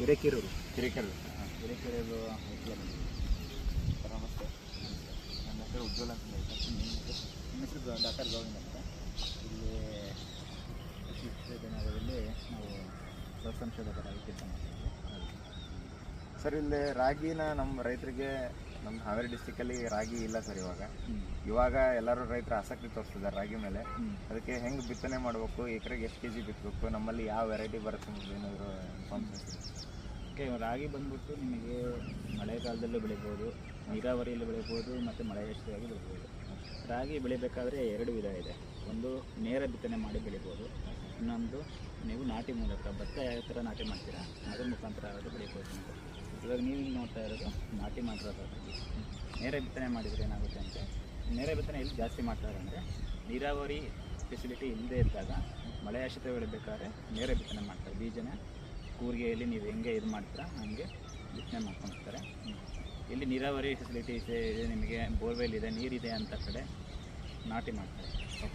Hirekerur. Hirekerur. Hirekerur sir ನಮಸ್ತೆ ನನ್ನ ಹೆಸರು ಉಜ್ವಲ್ ಅಂತ ಹೇಳಿ ಸರ್ ನಿಮ್ಮ ಹೆಸರು ಡಾಕ್ಟರ್ ಗೋವಿಂದ್ ಅಂತ. ಇಲ್ಲಿ ಕೃಷಿ ವಿಶ್ವವಿದ್ಯಾನಿಲಯದಲ್ಲಿ ನಾವು ಸಂಶೋಧಕರಾಗಿ ಕೆಲಸ ಮಾಡ್ತೀವಿ ಸರ್ ಇಲ್ಲಿ ರಾಗಿನ ನಮ್ಮ ರೈತರಿಗೆ ನಮ್ಮ ಹಾವೇರಿ ಡಿಸ್ಟಿಕಲ್ಲಿ ರಾಗಿ ಇಲ್ಲ ಸರ್ ಇವಾಗ. ಇವಾಗ ಎಲ್ಲರೂ ರೈತರು ಆಸಕ್ತಿ ತೋರಿಸ್ತಿದ್ದಾರೆ ರಾಗಿ ಮೇಲೆ. ಅದಕ್ಕೆ ಹೆಂಗೆ ಬಿತ್ತನೆ ಮಾಡಬೇಕು? ಎಕರೆಗೆ ಎಷ್ಟು ಕೆ ಜಿ ಬಿತ್ತಬೇಕು ನಮ್ಮಲ್ಲಿ ಯಾವ ವೆರೈಟಿ ಬರುತ್ತೆ ಏನಾದರೂ ಓಕೆ ರಾಗಿ ಬಂದ್ಬಿಟ್ಟು ನಿಮಗೆ ಮಳೆಗಾಲದಲ್ಲೂ ಬೆಳಿಬೋದು, ನೀರಾವರಿಯಲ್ಲಿ ಬೆಳಿಬೋದು, ಮತ್ತು ಮಳೆ ಹೆಚ್ಚಾಗಿ ಬೆಳಿಬೋದು. ರಾಗಿ ಬೆಳಿಬೇಕಾದ್ರೆ ಎರಡು ವಿಧ ಇದೆ. ಒಂದು ನೇರ ಬಿತ್ತನೆ ಮಾಡಿ ಬೆಳಿಬೋದು, ಇನ್ನೊಂದು ನೀವು ನಾಟಿ ಮೂಲಕ ಭತ್ತ ಯಾವ ಥರ ನಾಟಿ ಮಾಡ್ತೀರಾ, ಅದ್ರ ಮುಖಾಂತರ ಆಗೋದು ಬೆಳಿಬೋದು. ಅಂತ ಇವಾಗ ನೀವು ನೋಡ್ತಾ ಇರೋದು ನಾಟಿ ಮಾಡಿರೋದು ನೇರ ಬಿತ್ತನೆ ಮಾಡಿದರೆ ಏನಾಗುತ್ತೆ ಅಂತ ನೇರ ಬಿತ್ತನೆ ಎಲ್ಲಿ ಜಾಸ್ತಿ ಮಾಡ್ತಾರೆ ಅಂದರೆ ನೀರಾವರಿ ಫೆಸಿಲಿಟಿ ಇಲ್ಲದೇ ಇದ್ದಾಗ ಮಳೆ ಆಶ್ರಿತ ಬೆಳಿಬೇಕಾದ್ರೆ ನೇರ ಬಿತ್ತನೆ ಮಾಡ್ತಾರೆ, ಬೀಜನ ಕೂರಿಗೆಯಲ್ಲಿ ನೀವು ಹೆಂಗೆ ಇದು ಮಾಡ್ತೀರಾ ಹಂಗೆ ಬಿತ್ತನೆ ಮಾಡ್ಕೊಂಡಿರ್ತಾರೆ ಇಲ್ಲಿ ನೀರಾವರಿ ಫೆಸಿಲಿಟೀಸ್ ಇದೆ ನಿಮಗೆ ಬೋರ್ವೆಲ್ ಇದೆ ನೀರಿದೆ ಅಂತ ಕಡೆ ನಾಟಿ ಮಾಡ್ತಾರೆ.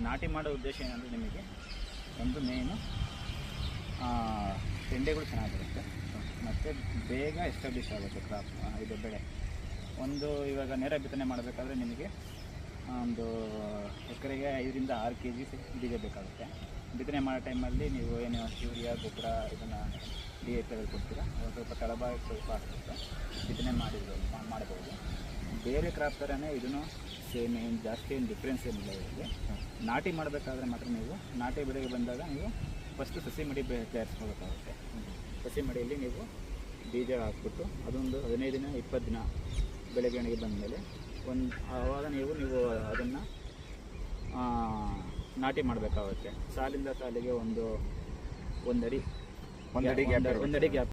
ನಾಟಿ ಮಾಡೋ ಉದ್ದೇಶ ಏನಂದರೆ ನಿಮಗೆ ಒಂದು ಮೇನು ತೆಂಡೆಗಳು ಚೆನ್ನಾಗಿರುತ್ತೆ. ಮತ್ತು ಬೇಗ ಎಸ್ಟಾಬ್ಲಿಷ್ ಆಗುತ್ತೆ ಕ್ರಾಪ್ ಇದು ಬೆಳೆ. ಒಂದು ಇವಾಗ ನೇರ ಬಿತ್ತನೆ ಮಾಡಬೇಕಾದ್ರೆ ನಿಮಗೆ ಒಂದು ಎಕರೆಗೆ ಐದರಿಂದ ಆರು ಕೆ ಜಿ ಬೀಜ ಬೇಕಾಗುತ್ತೆ. ಬಿತ್ತನೆ ಮಾಡೋ ಟೈಮಲ್ಲಿ ನೀವು ಏನು ಯೂರಿಯಾ, ಗೊಬ್ಬರ ಇದನ್ನು ಡಿ ಎ ಪಿ ಕೊಡ್ತೀರಾ? ಸ್ವಲ್ಪ ತಳಭಾಗ ಸ್ವಲ್ಪ ಆಗ್ತಿರುತ್ತೆ ಬಿತ್ತನೆ ಮಾಡಿದ್ರು ಮಾಡ್ಬೋದು ಬೇರೆ ಕ್ರಾಪ್ ಥರನೇ ಇದನ್ನು ಸೇಮ್ ಏನು, ಜಾಸ್ತಿ ಏನು ಡಿಫ್ರೆನ್ಸ್ ಏನಿಲ್ಲ ಇದರಲ್ಲಿ. ನಾಟಿ ಮಾಡಬೇಕಾದ್ರೆ ಮಾತ್ರ ನೀವು ನಾಟಿ ಬೆಳೆಗೆ ಬಂದಾಗ ನೀವು ಫಸ್ಟು ಸಸಿ ಮಡಿ ತಯಾರಿಸ್ಕೊಳ್ಬೇಕಾಗುತ್ತೆ. ಸಸಿ ಮಡಿಯಲ್ಲಿ ನೀವು ಬೀಜ ಹಾಕ್ಬಿಟ್ಟು ಅದೊಂದು ಹದಿನೈದು ದಿನ, ಇಪ್ಪತ್ತು ದಿನ ಬೆಳವಣಿಗೆ ಬಂದಮೇಲೆ ಒಂದು ಆವಾಗ ನೀವು ನೀವು ಅದನ್ನು ನಾಟಿ ಮಾಡಬೇಕಾಗುತ್ತೆ ಸಾಲಿಂದ ಸಾಲಿಗೆ ಒಂದು ಒಂದಡಿ ಒಂದಡಿ gap ಒಂದಡಿ ಗ್ಯಾಪ್